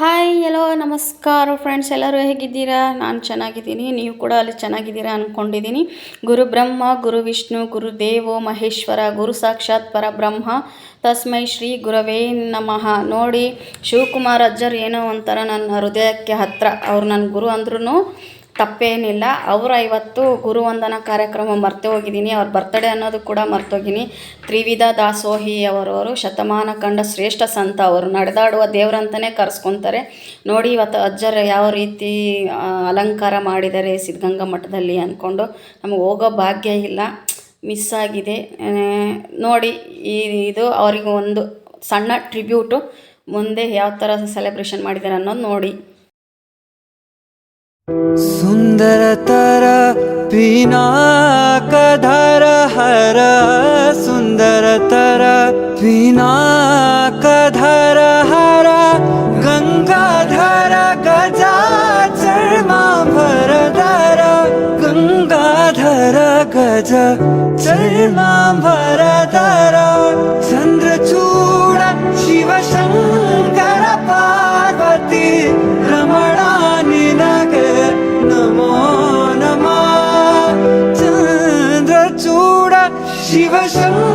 Hi ಎಲ್ಲೋ ನಮಸ್ಕಾರ friends ಎಲ್ಲರೂ ಹೇಗಿದ್ದೀರಾ? ನಾನು ಚೆನ್ನಾಗಿದ್ದೀನಿ. ನೀವು ಕೂಡ ಅಲ್ಲಿ ಚೆನ್ನಾಗಿದ್ದೀರಾ ಅಂದ್ಕೊಂಡಿದ್ದೀನಿ ಗುರು ಬ್ರಹ್ಮ, ಗುರು ವಿಷ್ಣು, ಗುರು ದೇವೋ, ಮಹೇಶ್ವರ, ಗುರು ಸಾಕ್ಷಾತ್ ಪರಬ್ರಹ್ಮ, ತಸ್ಮೈ ಶ್ರೀ ಗುರವೇ ನಮಃ. ನೋಡಿ, ಶಿವಕುಮಾರ್ ಅಜ್ಜರು ಏನೋ ಒಂಥರ ನನ್ನ ಹೃದಯಕ್ಕೆ ಹತ್ತಿರ ಅವ್ರು ನನ್ನ ಗುರು ಅಂದ್ರೂ ತಪ್ಪೇನಿಲ್ಲ. ಅವರ ಇವತ್ತು ಗುರುವಂದನ ಕಾರ್ಯಕ್ರಮ ಮರ್ತೇ ಹೋಗಿದ್ದೀನಿ. ಅವ್ರ ಬರ್ತಡೇ ಅನ್ನೋದು ಕೂಡ ಮರ್ತೋಗಿನಿ ತ್ರಿವಿಧ ದಾಸೋಹಿ ಅವರವರು, ಶತಮಾನ ಕಂಡ ಶ್ರೇಷ್ಠ ಸಂತ ಅವರು ನಡೆದಾಡುವ ದೇವರಂತಲೇ ಕರೆಸ್ಕೊತಾರೆ. ನೋಡಿ, ಇವತ್ತು ಅಜ್ಜರು ಯಾವ ರೀತಿ ಅಲಂಕಾರ ಮಾಡಿದ್ದಾರೆ ಸಿದ್ಧಗಂಗಾ ಮಠದಲ್ಲಿ ಅಂದ್ಕೊಂಡು ನಮಗೆ ಹೋಗೋ ಭಾಗ್ಯ ಇಲ್ಲ. ಮಿಸ್ ಆಗಿದೆ. ನೋಡಿ, ಈ, ಇದು ಅವರಿಗೆ ಒಂದು ಸಣ್ಣ ಟ್ರಿಬ್ಯೂಟು ಮುಂದೆ ಯಾವ ಥರ ಸೆಲೆಬ್ರೇಷನ್ ಮಾಡಿದ್ದಾರೆ ಅನ್ನೋದು ನೋಡಿ. सुन्दरतर तर हर सुन्दरतर तर हर गङ्गाधर हरा गङ्गा धर गजा चर्मा भर धरा चर्मा भर ಶಿವಶಂಕರ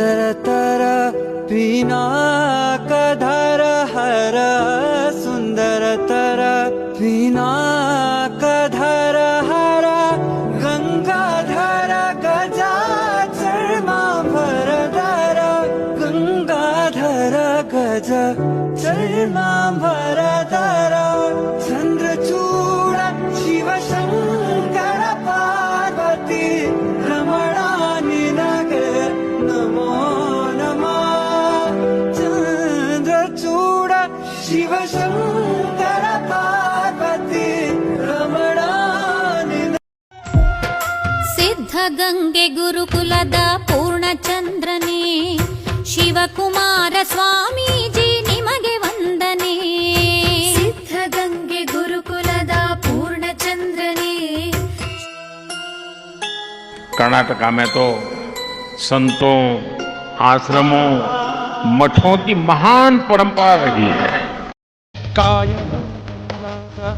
सुन्दरतर पीना हर सुन्दरतर तर हर गङ्गाधर गजा चर्मा भरधर गङ्गाधर गज चर्मा भर ಶಿವಶಂಕರ ಪಾರ್ವತಿ ರಮಣ ನಿನ ಸಿದ್ಧಗಂಗೆ ಗುರುಕುಲದ ಪೂರ್ಣಚಂದ್ರನೇ ಶಿವಕುಮಾರ ಸ್ವಾಮೀಜಿ ನಿಮಗೆ ವಂದನೆ ಸಿದ್ಧಗಂಗೆ ಗುರುಕುಲದ ಪೂರ್ಣಚಂದ್ರನೇ कर्नाटका में तो संतों आश्रमों मठों की महान परंपरा रही है Calla.